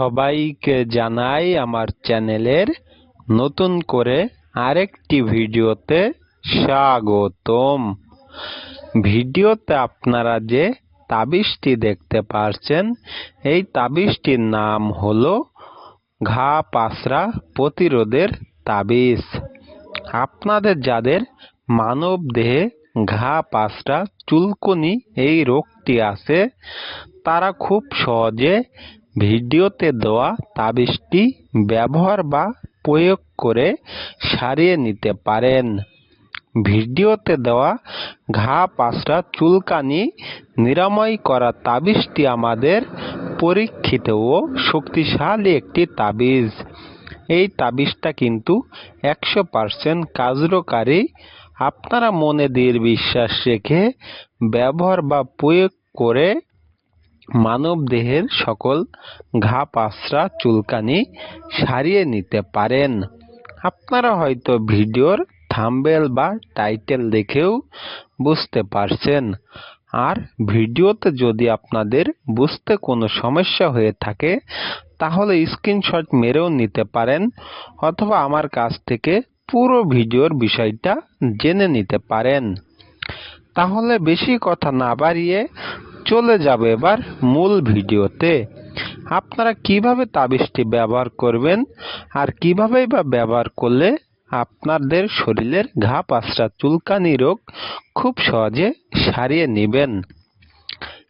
সবাইকে জানাই আমার চ্যানেলের নতুন করে আরেকটি ভিডিওতে স্বাগতম। ভিডিওতে আপনারা যে তাবিজটি দেখতে পারছেন, এই তাবিজটির নাম হলো ঘা পাসরা প্রতিরোধের তাবিজ। আপনাদের যাদের মানব দেহে ঘা পাসরা চুলকুনি এই রোগটি আছে, তারা খুব সহজে ভিডিওতে দেওয়া তাবিজটি ব্যবহার বা প্রয়োগ করে সারিয়ে নিতে পারেন। ভিডিওতে দেওয়া ঘা পাসরা চুলকানি নিরাময় করা তাবিজটি আমাদের পরীক্ষিত ও শক্তিশালী একটি তাবিজ। এই তাবিজটা কিন্তু একশো পার্সেন্ট কার্যকারী আপনারা মনে দৃঢ় বিশ্বাস রেখে ব্যবহার বা প্রয়োগ করে মানব দেহের সকল ঘা পাসরা চুলকানি সারিয়ে নিতে পারেন। আপনারা হয়তো ভিডিওর থাম্বেল বা টাইটেল দেখেও বুঝতে পারছেন। আর ভিডিওতে যদি আপনাদের বুঝতে কোনো সমস্যা হয়ে থাকে, তাহলে স্ক্রিনশট মেরেও নিতে পারেন অথবা আমার কাছ থেকে পুরো ভিডিওর বিষয়টা জেনে নিতে পারেন। তাহলে বেশি কথা না বাড়িয়ে চলে যাবে এবার মূল ভিডিওতে। আপনারা কীভাবে তাবিজটি ব্যবহার করবেন আর কিভাবেই বা ব্যবহার করলে আপনাদের শরীরের ঘা পাসরা চুলকানি রোগ খুব সহজে সারিয়ে নেবেন?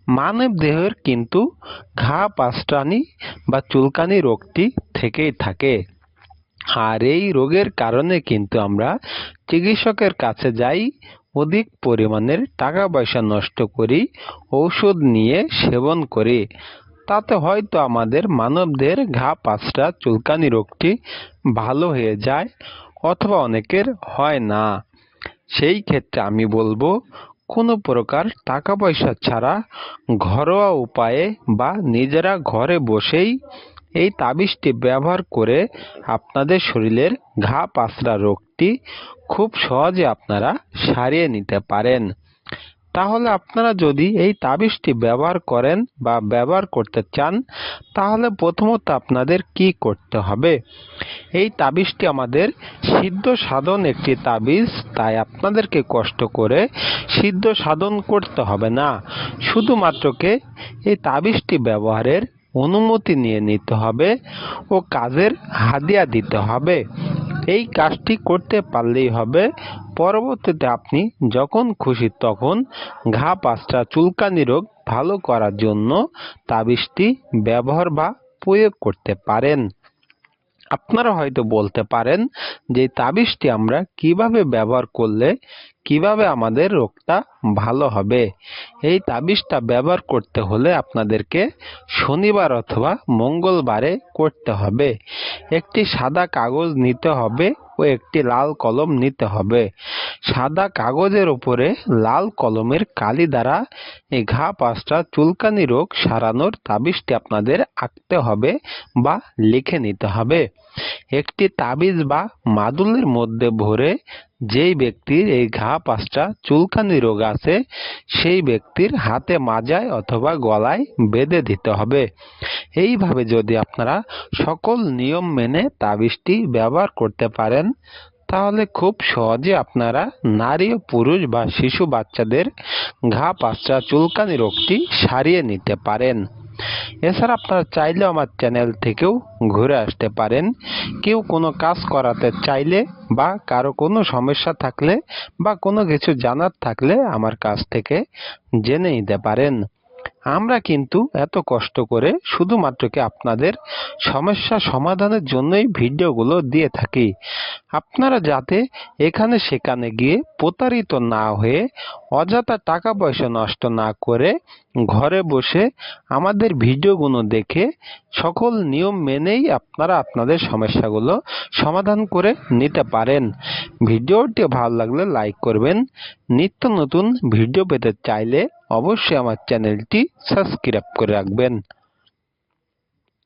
মানব দেহের কিন্তু ঘা পাসরানি বা চুলকানি রোগটি থেকেই থাকে। আর এই রোগের কারণে কিন্তু আমরা চিকিৎসকের কাছে যাই অধিক পরিমাণের টাকা পয়সা নষ্ট করি, ঔষধ নিয়ে সেবন করি। তাতে হয়তো আমাদের মানবদের ঘা পাঁচটা চুলকানি রোগটি ভালো হয়ে যায় অথবা অনেকের হয় না। সেই ক্ষেত্রে আমি বলব, কোনো প্রকার টাকা পয়সা ছাড়া ঘরোয়া উপায়ে বা নিজেরা ঘরে বসেই এই তাবিজটি ব্যবহার করে আপনাদের শরীরের ঘা পাসরা রোগটি খুব সহজে আপনারা সারিয়ে নিতে পারেন। তাহলে আপনারা যদি এই তাবিজটি ব্যবহার করেন বা ব্যবহার করতে চান, তাহলে প্রথমত আপনাদের কি করতে হবে? এই তাবিজটি আমাদের সিদ্ধ সাধন একটি তাবিজ, তাই আপনাদেরকে কষ্ট করে সিদ্ধ সাধন করতে হবে না। শুধুমাত্রকে এই তাবিজটি ব্যবহারের অনুমতি নিয়ে নিতে হবে ও কাজের হাদিয়া দিতে হবে। এই কাজটি করতে পারলেই হবে। পরবর্তীতে আপনি যখন খুশি তখন ঘা পাঁচটা চুলকানি রোগ ভালো করার জন্য তাবিজটি ব্যবহার বা প্রয়োগ করতে পারেন। আপনারা হয়তো বলতে পারেন যে তাবিজটি আমরা কীভাবে ব্যবহার করলে কীভাবে আমাদের রোগটা ভালো হবে? এই তাবিজটা ব্যবহার করতে হলে আপনাদেরকে শনিবার অথবা মঙ্গলবারে করতে হবে। একটি সাদা কাগজ নিতে হবে ও একটি লাল কলম নিতে হবে। সাদা কাগজের উপরে লাল কলমের কালি দ্বারা এই ঘা পাঁচটা চুলকানি রোগ সারানোর তাবিজটি আপনাদের আঁকতে হবে বা লিখে নিতে হবে। একটি তাবিজ বা মাদুলের মধ্যে ভরে যেই ব্যক্তির এই ঘা পাঁচটা চুলকানি রোগ আছে, সেই ব্যক্তির হাতে মাজায় অথবা গলায় বেঁধে দিতে হবে। এইভাবে যদি আপনারা সকল নিয়ম মেনে তাবিজটি ব্যবহার করতে পারেন তাহলে খুব সহজে আপনারা নারী ও পুরুষ বা শিশু বাচ্চাদের ঘা পাঁচটা চুলকানি রোগটি সারিয়ে নিতে পারেন। এছাড়া আপনারা চাইলে আমার চ্যানেল থেকেও ঘুরে আসতে পারেন। কেউ কোনো কাজ করাতে চাইলে বা কারও কোনো সমস্যা থাকলে বা কোনো কিছু জানার থাকলে আমার কাছ থেকে জেনে নিতে পারেন। আমরা কিন্তু এত কষ্ট করে শুধুমাত্র কি আপনাদের সমস্যা সমাধানের জন্যই ভিডিওগুলো দিয়ে থাকি। আপনারা যাতে এখানে সেখানে গিয়ে প্রতারিত না হয়ে অযথা টাকা পয়সা নষ্ট না করে ঘরে বসে আমাদের ভিডিওগুলো দেখে সকল নিয়ম মেনেই আপনারা আপনাদের সমস্যাগুলো সমাধান করে নিতে পারেন। ভিডিওটি ভালো লাগলে লাইক করবেন। নিত্য নতুন ভিডিও পেতে চাইলে অবশ্যই আমার চ্যানেলটি সাবস্ক্রাইব করে রাখবেন।